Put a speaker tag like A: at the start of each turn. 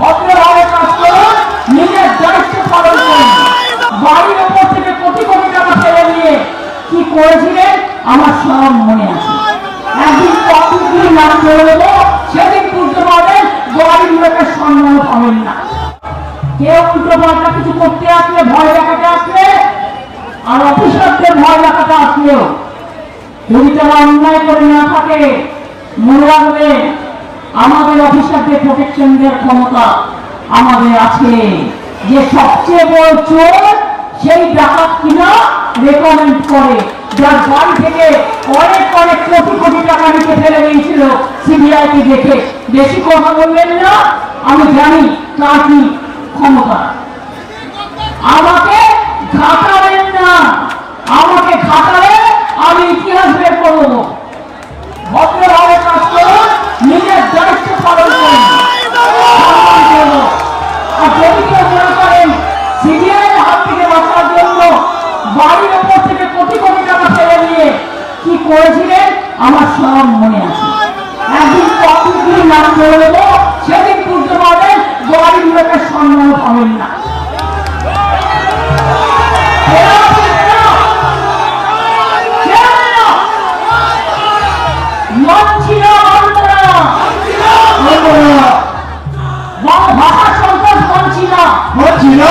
A: ভদ্রভাবে কাজ থেকে কোটি নিয়ে কি করেছিলেন আমার সব মনে আছে। বুঝতে পারবেন গরিব লোকের সম্মান পাবেন না। কেউ উল্টো পাল্টা কিছু করতে আসলে, ভয় দেখাতে আসলে, আর অফিসারদের ভয় দেখাতে আসলেও যদি অন্যায় করে না থাকে, মনে রাখবে আমাদের অফিসারদের প্রোটেকশন দেওয়ার ক্ষমতা আমাদের আছে। যে সবচেয়ে বড় চোর, সেই ডাকাত কিনা রেকমেন্ড করে। যার বাড়ি থেকে অনেক অনেক কোটি কোটি টাকা নিতে ফেলে গিয়েছিল সিবিআই কে দেখে। বেশি কথা বললেন না, আমি জানি কার কি ক্ষমতা। আমাকে ঘাটাবেন না। আমাকে ঘাটালে করেছিলেন আমার সব মনে আছে। একদিন কতগুলি নাম করব সেদিন বুঝতে পারবেন গরিব লোকের সম্মান পাবেন না ভাষা সন্ত্রাস মানছি না।
B: হচ্ছি না